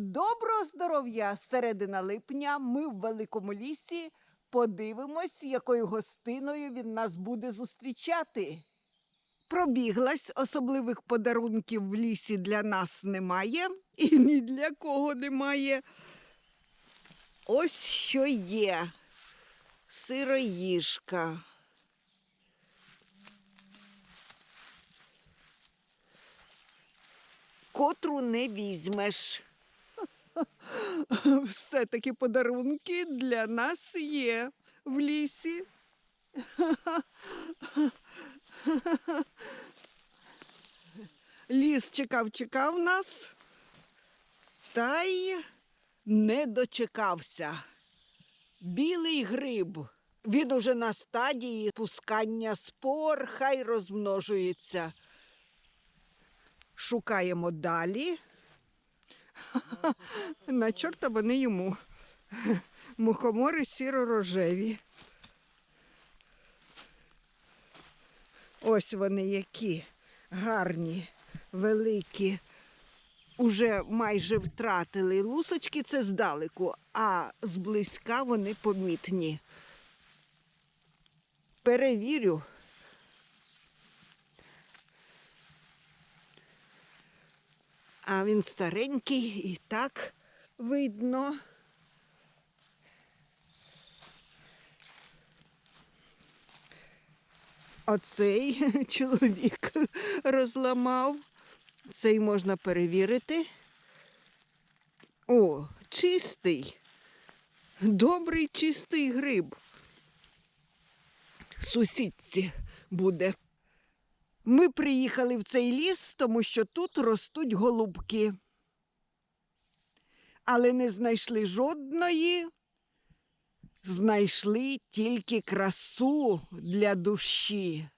Доброго здоров'я! Середина липня. Ми в великому лісі. Подивимось, якою гостиною він нас буде зустрічати. Пробіглась, особливих подарунків в лісі для нас немає і ні для кого немає. Ось що є. Сироїжка. Котру не візьмеш. Все-таки подарунки для нас є в лісі. Ліс чекав, чекав нас, та й не дочекався. Білий гриб. Він уже на стадії пускання спор, хай розмножується. Шукаємо далі. На чорта вони йому. Мухомори сіро-рожеві. Ось вони які гарні, великі. Уже майже втратили лусочки, це здалеку, а зблизька вони помітні. Перевірю. А він старенький і так видно. Оцей чоловік розламав. Цей можна перевірити. О, чистий. Добрий чистий гриб. Сусідці буде. Ми приїхали в цей ліс, тому що тут ростуть голубки. Але не знайшли жодної, знайшли тільки красу для душі.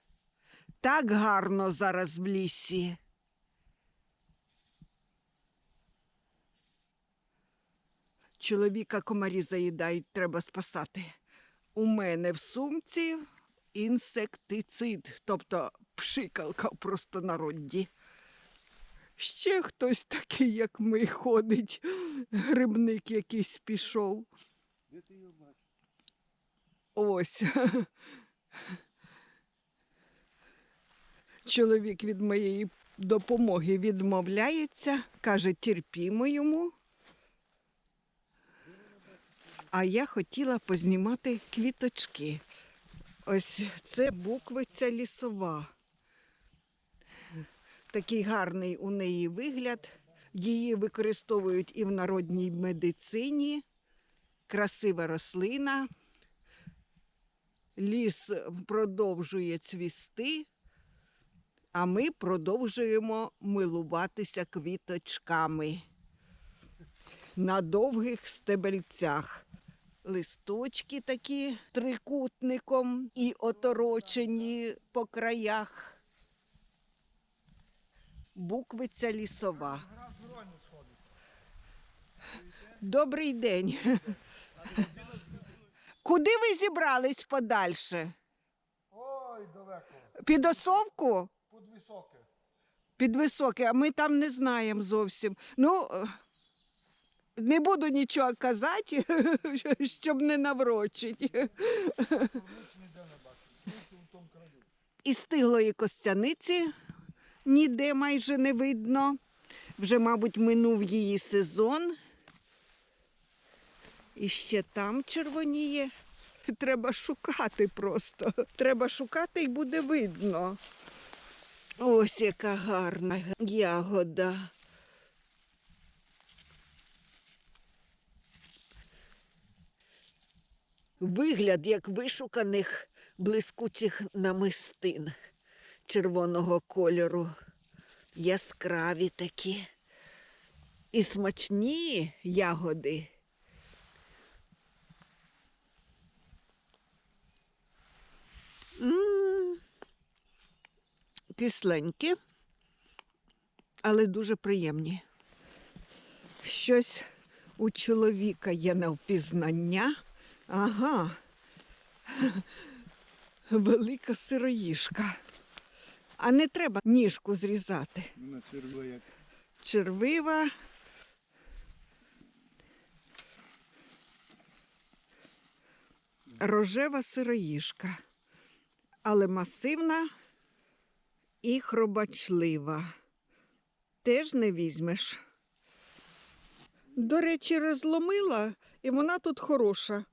Так гарно зараз в лісі. Чоловіка комарі заїдають, треба спасати. У мене в сумці інсектицид, тобто пшикалка в простонароді. Ще хтось такий, як ми, ходить, грибник якийсь пішов. Де ти його бачиш? Ось. Чоловік від моєї допомоги відмовляється, каже, терпімо йому. А я хотіла познімати квіточки. Ось це буквиця лісова. Такий гарний у неї вигляд. Її використовують і в народній медицині. Красива рослина. Ліс продовжує цвісти, а ми продовжуємо милуватися квіточками на довгих стебельцях. Листочки такі трикутником і оторочені по краях. Буквиця лісова. Добрий день. Куди ви зібрались подальше? Ой, далеко. Під осовку? Під високе. Під високе, а ми там не знаємо зовсім. Ну, не буду нічого казати, щоб не наврочити. І стиглої костяниці ніде майже не видно. Вже, мабуть, минув її сезон. І ще там червоніє. Треба шукати просто. Треба шукати і буде видно. Ось яка гарна ягода. Вигляд як вишуканих блискучих намистин червоного кольору. Яскраві такі. І смачні ягоди. М, Кисленькі, але дуже приємні. Щось у чоловіка є на впізнання. Ага. Велика сироїжка. А не треба ніжку зрізати. Вона черви як. Червива. Рожева сироїжка, але масивна і хробачлива. Теж не візьмеш. До речі, розломила і вона тут хороша.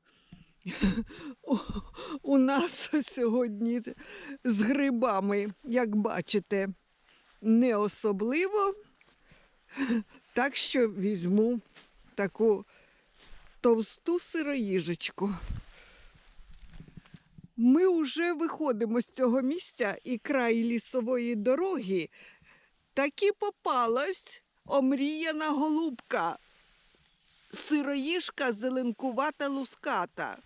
У- нас сьогодні з грибами, як бачите, не особливо. Так що візьму таку товсту сироїжечку. Ми вже виходимо з цього місця і край лісової дороги. Таки попалась омріяна голубка. Сироїжка зеленкувата луската.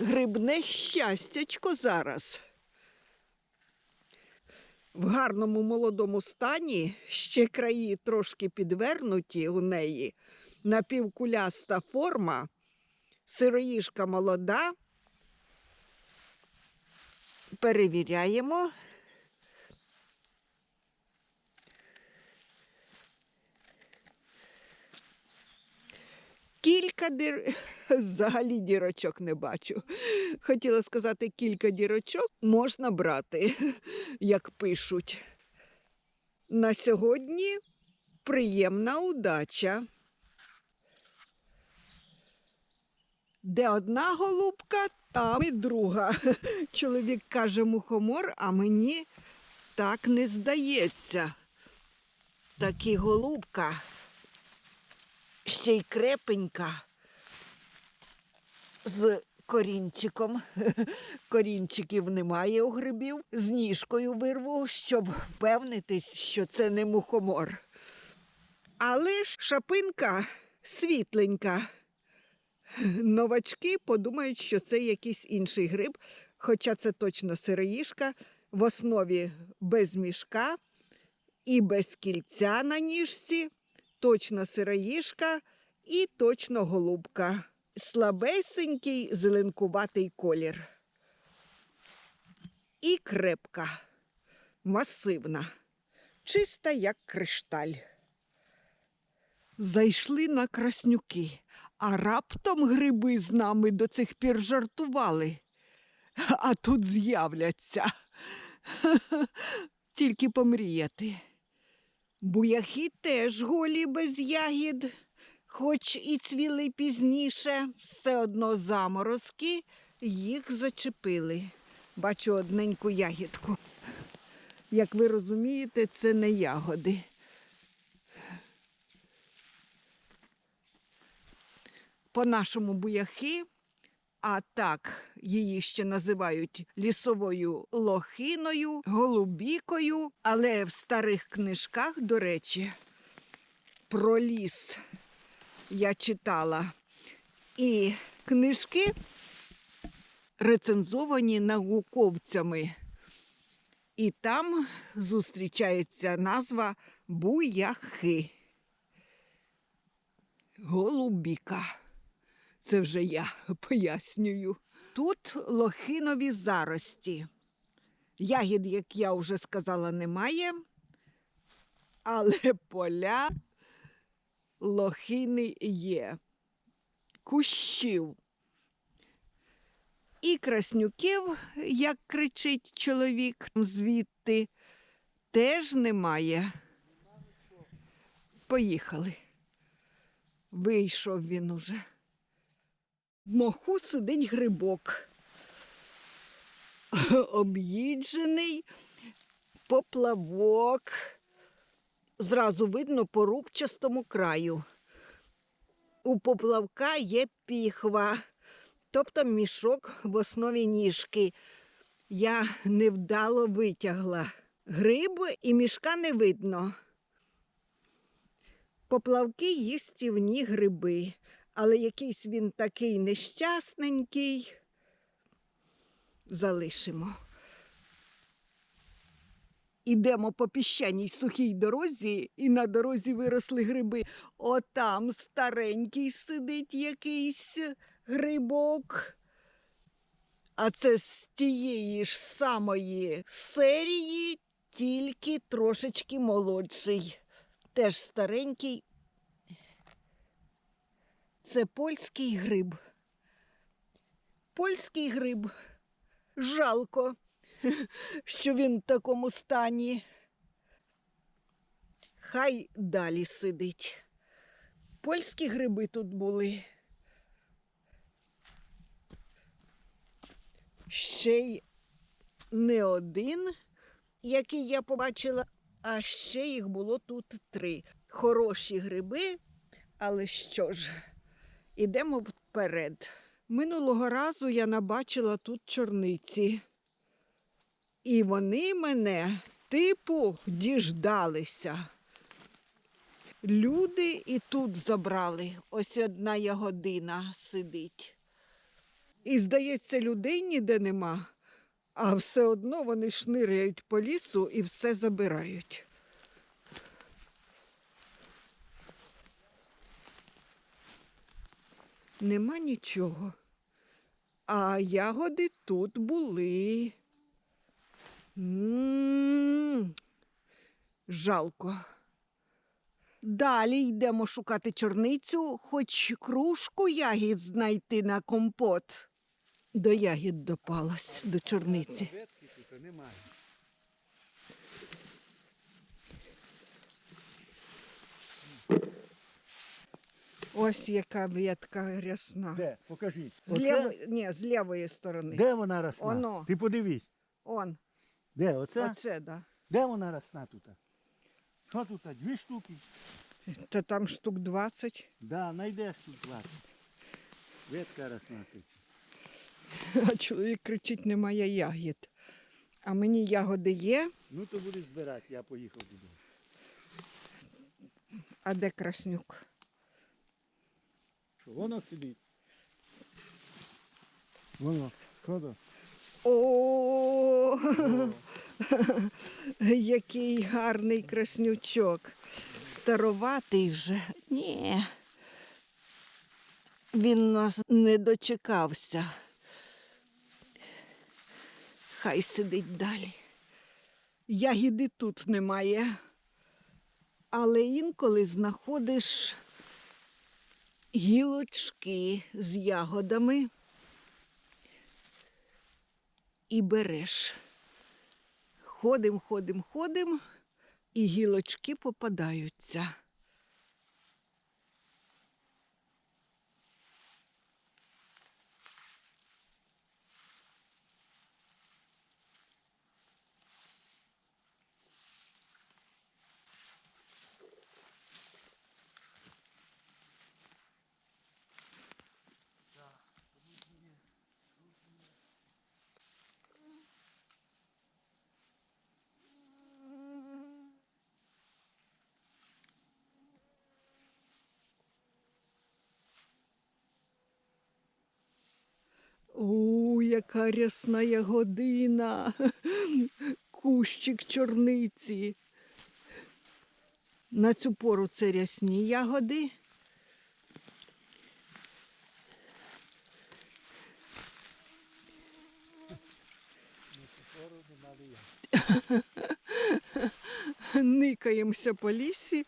Грибне щастячко зараз. В гарному молодому стані ще краї трошки підвернуті у неї, напівкуляста форма, сироїжка молода. Перевіряємо. Кілька дир... взагалі дірочок не бачу. Хотіла сказати, кілька дірочок можна брати, як пишуть. На сьогодні приємна удача. Де одна голубка, там і друга. Чоловік каже мухомор, а мені так не здається. Такі голубка ще й крепенька з корінчиком. Корінчиків немає у грибів. З ніжкою вирву, щоб впевнитись, що це не мухомор. Але ж шапинка світленька. Новачки подумають, що це якийсь інший гриб, хоча це точно сироїжка, в основі без мішка і без кільця на ніжці, точно сироїжка і точно голубка. Слабесенький зеленкуватий колір. І крепка, масивна, чиста, як кришталь. Зайшли на краснюки, а раптом гриби з нами до цих пір жартували. А тут з'являться. Тільки помріяти. Буяхи теж голі без ягід, хоч і цвіли пізніше, все одно заморозки їх зачепили. Бачу одненьку ягідку. Як ви розумієте, це не ягоди. По-нашому буяхи, а так її ще називають лісовою лохиною, голубікою. Але в старих книжках, до речі, про ліс я читала. І книжки рецензовані науковцями. І там зустрічається назва буяхи. Голубіка. Це вже я пояснюю. Тут лохинові зарості. Ягід, як я вже сказала, немає, але поля лохини є. Кущів. І краснюків, як кричить чоловік звідти, теж немає. Поїхали. Вийшов він уже. В моху сидить грибок. Об'їджений поплавок. Зразу видно по рубчастому краю. У поплавка є піхва, тобто мішок в основі ніжки. Я невдало витягла. Гриб і мішка не видно. Поплавки їстівні гриби, але якийсь він такий нещасненький. Залишимо. Ідемо по піщаній сухій дорозі, і на дорозі виросли гриби. Отам старенький сидить якийсь грибок. А це з тієї ж самої серії, тільки трошечки молодший. Теж старенький. Це польський гриб. Польський гриб. Жалко, що він в такому стані. Хай далі сидить. Польські гриби тут були. Ще й не один, який я побачила, а ще їх було тут три. Хороші гриби, але що ж, ідемо вперед. Минулого разу я набачила тут чорниці. І вони мене, типу, діждалися. Люди і тут забрали. Ось одна ягодина сидить. І, здається, людей ніде нема, а все одно вони шниряють по лісу і все забирають. Нема нічого. А ягоди тут були. М, Жалко. Далі йдемо шукати чорницю, хоч кружку ягід знайти на компот. До ягід допалась, до чорниці. Немає. Ось яка ветка рясна. Де? Покажіть. З, лівої, ні, з лівої сторони. Де вона росла? Оно. Ти подивись. Он, Де? Оце? оце, да. Де вона росла тут? Що тут? Дві штуки? Та там штук 20. Да, знайдеш тут 20. Ветка росла тут. А чоловік кричить, немає ягід. А мені ягоди є, Ну то будеш збирати, я поїхав додому. а де краснюк? Що, воно сидить. Воно. Що то? О, який гарний краснючок. Староватий вже. Ні. Він нас не дочекався. Хай сидить далі. Ягіди тут немає. Але інколи знаходиш гілочки з ягодами і береш. Ходим, ходим, ходим, і гілочки попадаються. У, яка рясна ягодина, кущик чорниці. На цю пору це рясні ягоди. Никаємося по лісі.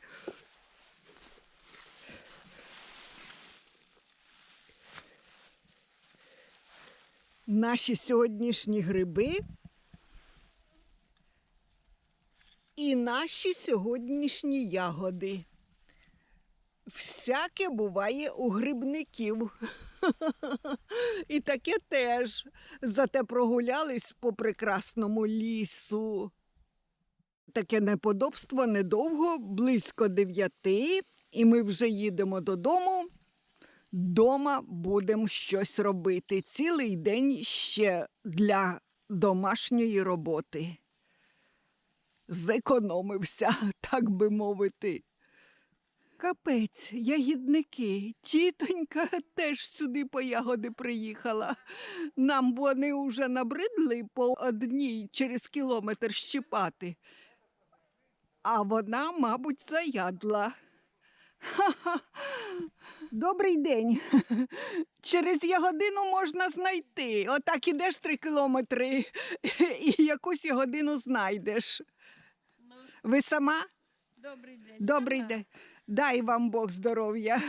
Наші сьогоднішні гриби і наші сьогоднішні ягоди. Всяке буває у грибників. І таке теж. Зате прогулялись по прекрасному лісу. Таке неподобство недовго, близько дев'яти, і ми вже їдемо додому. Дома будемо щось робити. Цілий день ще для домашньої роботи. Зекономився, так би мовити. Капець, ягідники, тітонька теж сюди по ягоди приїхала. Нам вони уже набридли по одній через кілометр щипати. А вона, мабуть, заядла. Добрий день. Через ягодину можна знайти. Отак ідеш три кілометри і якусь ягодину знайдеш. Ви сама? Добрий день. Добрий день. Дай вам Бог здоров'я.